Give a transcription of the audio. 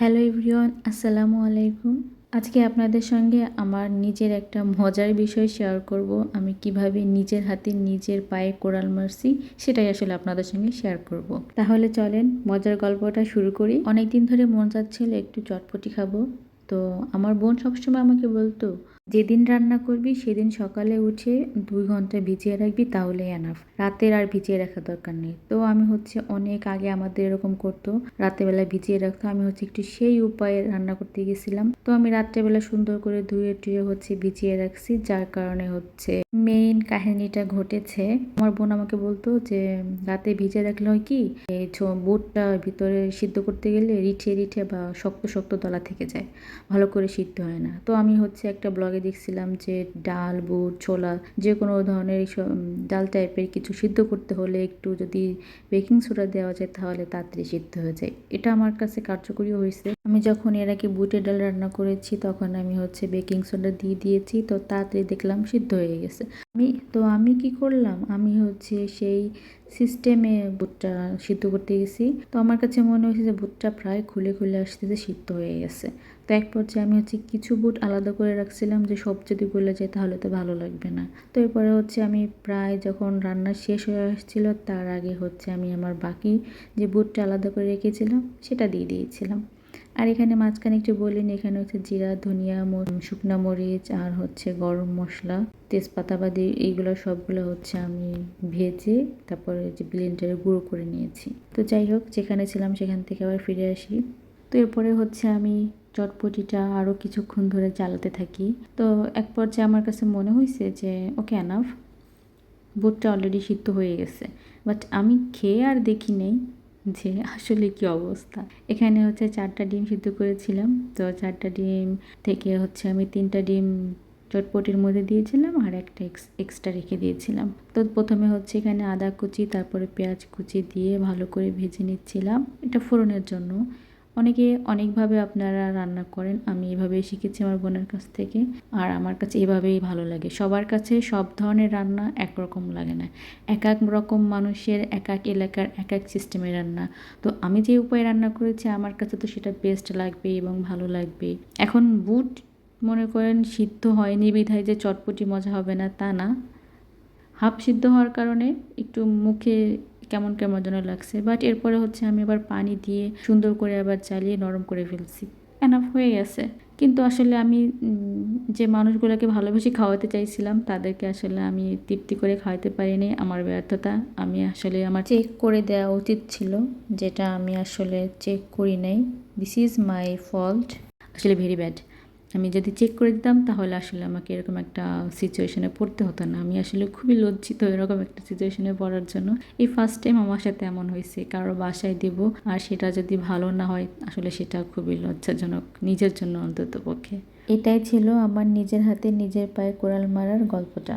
Hello everyone আসসালামু আলাইকুম। আজকে আপনাদের সঙ্গে আমার নিজের একটা মজার বিষয় শেয়ার করব। আমি কীভাবে নিজের হাতে নিজের পায়ে কোড়াল মারছি, সেটাই আসলে আপনাদের সঙ্গে শেয়ার করব। তাহলে চলেন মজার গল্পটা শুরু করি। অনেকদিন ধরে মন চাচ্ছিল একটু চটপটি খাব। তো আমার বোন সবসময় আমাকে বলতো যেদিন রান্না করবি, সেদিন সকালে উঠে দুই ঘণ্টা ভিজিয়ে রাখবি তাহলে এনাফ রাতের আর ভিজিয়ে রাখার দরকার নেই। তো আমি হচ্ছে অনেক আগে আমাদের এরকম করতো, রাতেরবেলা ভিজিয়ে রাখতো, আমি হচ্ছে একটু সেই উপায়ে রান্না করতে গেছিলাম। তো আমি রাত্রেবেলা সুন্দর করে ধুয়ে টুয়ে হচ্ছে ভিজিয়ে রাখছি, যার কারণে হচ্ছে মেইন কাহিনীটা ঘটেছে। আমার বোন আমাকে বলতো যে, রাতে ভিজে রাখলে হয় কি বুটটা ভিতরে সিদ্ধ করতে গেলে রিঠে রিঠে বা শক্ত শক্ত দলা থেকে যায়, ভালো করে সিদ্ধ হয় না। তো আমি হচ্ছে একটা ব্লগে দেখছিলাম যে ডাল, বুট, ছোলা যে কোনো ধরনের ডাল টাইপের কিছু সিদ্ধ করতে হলে একটু যদি বেকিং সোডা দেওয়া যায় তাহলে তাড়াতাড়ি সিদ্ধ হয়ে যায়। এটা আমার কাছে কার্যকরী হয়েছে। আমি যখন এর আগে বুটের ডাল রান্না করেছি, তখন আমি হচ্ছে বেকিং সোডা দিয়ে দিয়েছি। তো তাড়াতাড়ি দেখলাম সিদ্ধ হয়ে গেছে। আমি, তো আমি কি করলাম? আমি হচ্ছে সেই সিস্টেমে বুটটা সিদ্ধ করতে গেছি। তো আমার কাছে মনে হয়েছে যে বুটটা প্রায় খুলে খুলে আসতেছে, সিদ্ধ হয়ে গেছে। তো এক পর্যায়ে আমি হচ্ছে কিছু বুট আলাদা করে রাখছিলাম যে সব যদি গলে যায় তাহলে তো ভালো লাগবে না। তো এরপরে হচ্ছে আমি প্রায় যখন রান্না শেষ হয়ে আসছিল, তার আগে হচ্ছে আমি আমার বাকি যে বুটটা আলাদা করে রেখেছিলাম, সেটা দিয়ে দিয়েছিলাম। আর এখানে মাঝখানে একটু বলিনি এখানে হচ্ছে জিরা, ধনিয়া শুকনা মরিচ, আর হচ্ছে গরম মশলা, তেজপাতা বাদি এইগুলো সবগুলো হচ্ছে আমি ভেজে তারপরে যে ব্লেন্ডারে গুঁড়ো করে নিয়েছি। তো যাই হোক, যেখানে ছিলাম সেখান থেকে আবার ফিরে আসি। তো এরপরে হচ্ছে আমি চটপটিটা আরও কিছুক্ষণ ধরে চালাতে থাকি। তো এক পর্যায়ে আমার কাছে মনে হয়েছে যে, ওকে অ্যানাফ বুটটা অলরেডি সিদ্ধ হয়ে গেছে। বাট আমি খেয়ে আর দেখি নেই। যে আসলে কি অবস্থা। এখানে হচ্ছে চারটা ডিম সিদ্ধ করেছিলাম। তো চারটা ডিম থেকে হচ্ছে আমি তিনটা ডিম চটপটির মধ্যে দিয়েছিলাম আর একটা এক্সট্রা রেখে দিয়েছিলাম। তো প্রথমে হচ্ছে এখানে আদা কুচি, তারপরে পেঁয়াজ কুচি দিয়ে ভালো করে ভেজে নিচ্ছিলাম। এটা ফোড়নের জন্য। অনেকে অনেকভাবে আপনারা রান্না করেন, আমি এভাবেই শিখেছি আমার বোনের কাছ থেকে। আর আমার কাছে এভাবেই ভালো লাগে। সবার কাছে সব ধরনের রান্না একরকম লাগে না। এক এক রকম মানুষের, এক এক এলাকার, এক এক সিস্টেমের রান্না। তো আমি যে উপায়ে রান্না করেছি, আমার কাছে তো সেটা বেস্ট লাগবে এবং ভালো লাগবে। এখন বুট, মনে করেন, সিদ্ধ হয়নি, বিধায় যে চটপটি মজা হবে না, তা না। হাফ সিদ্ধ হওয়ার কারণে একটু মুখে কেমন কেমন যেন লাগছে। বাট এরপরে হচ্ছে আমি আবার পানি দিয়ে সুন্দর করে আবার চালিয়ে নরম করে ফেলছি। এনাফ হয়ে গেছে। কিন্তু আসলে আমি যে মানুষগুলোকে ভালোবেসে খাওয়াতে চাইছিলাম, তাদেরকে আসলে আমি তৃপ্তি করে খাওয়াতে পারিনি। আমার ব্যর্থতা আমি আসলে আমার চেক করে দেওয়া উচিত ছিল, যেটা আমি আসলে চেক করি নাই। দিস ইজ মাই ফল্ট আসলে ভেরি ব্যাড আমি যদি চেক করে দিতাম, তাহলে আসলে আমাকে এরকম একটা সিচুয়েশনে পড়তে হতো না। আমি আসলে খুবই লজ্জিত এরকম একটা সিচুয়েশনে পড়ার জন্য। এই ফার্স্ট টাইম আমার সাথে এমন হয়েছে, কারও বাসায় দেব আর সেটা যদি ভালো না হয়, আসলে সেটা খুবই লজ্জাজনক নিজের জন্য অন্তত পক্ষে এটাই ছিল আমার নিজের হাতে নিজের পায়ে কোড়াল মারার গল্পটা।